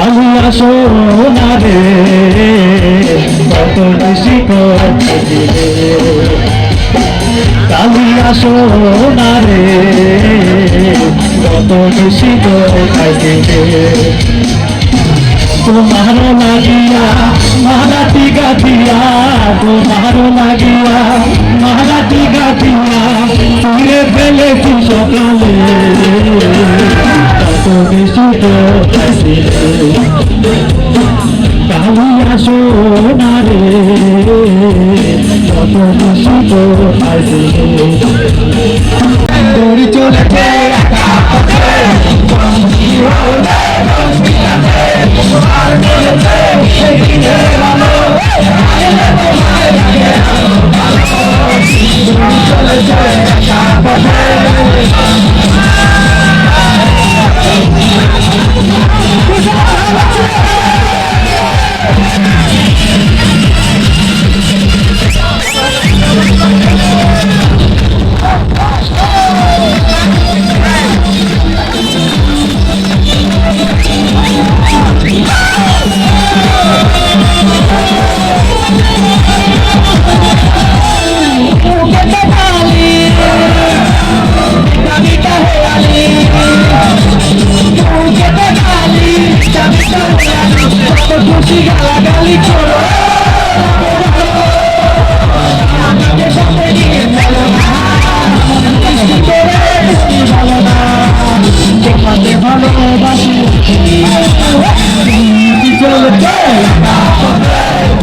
কালিয়া সোনা রে কত খুশি করতে কালিয়া সোনা রে কত খুশি করতে তোমারো লাগিয়া মারাটি গাথিয়া, তোমারো লাগিয়া মারাটি গাথিয়া, তুলে ফেলেছি সকালে। কালিয়া সোনা কত বেশি তো দড়ি চলেছে।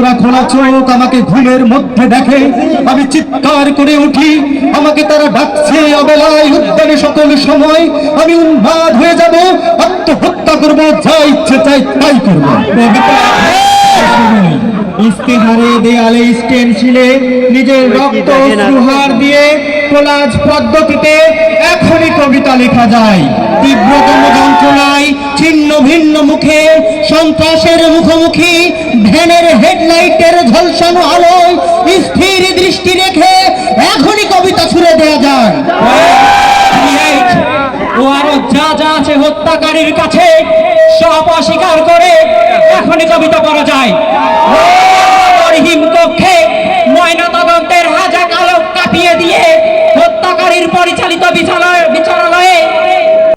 জোড়া খোলা চোখ, আমাকে ঘুমের মধ্যে দেখে। আমি চিৎকার করে উঠি, আমাকে তারা ডাকছে অবেলায় উদ্যানে সকল সময়। আমি উন্মাদ হয়ে যাব, আত্মহত্যা করব, যা ইচ্ছে চাই তাই করব। ইস্তেহারে দেয়ালে স্টেনশিলে নিজের রক্ত দিয়ে কোলাজ পদ্ধতিতে এখনই কবিতা লেখা যায়। তীব্রতম যন্ত্রণায় ছিন্ন ভিন্ন মুখে, সন্ত্রাসের মুখোমুখি ভ্যানের হেডলাইটের ঝলসানো আলোয় স্থির দৃষ্টি রেখে এখনই কবিতা ছুড়ে দেওয়া যায় ও আরও যা যা আছে হত্যাকারীর কাছে সব অস্বীকার করে এখনই কবিতা পড়া যায়। হিম কক্ষে ময়না তদন্তের হাজা আলোক কাঁপিয়ে দিয়ে হত্যাকারীর পরিচালিত বিচারালয় বিচারালয়ে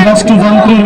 রাষ্ট্রযন্ত্রের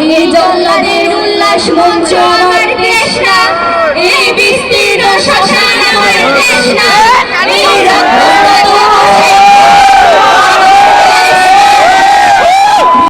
এই জল্লাদের উল্লাস মঞ্চ আমার কৃষ্ণা এই বিস্তীর্ণ শ্মশান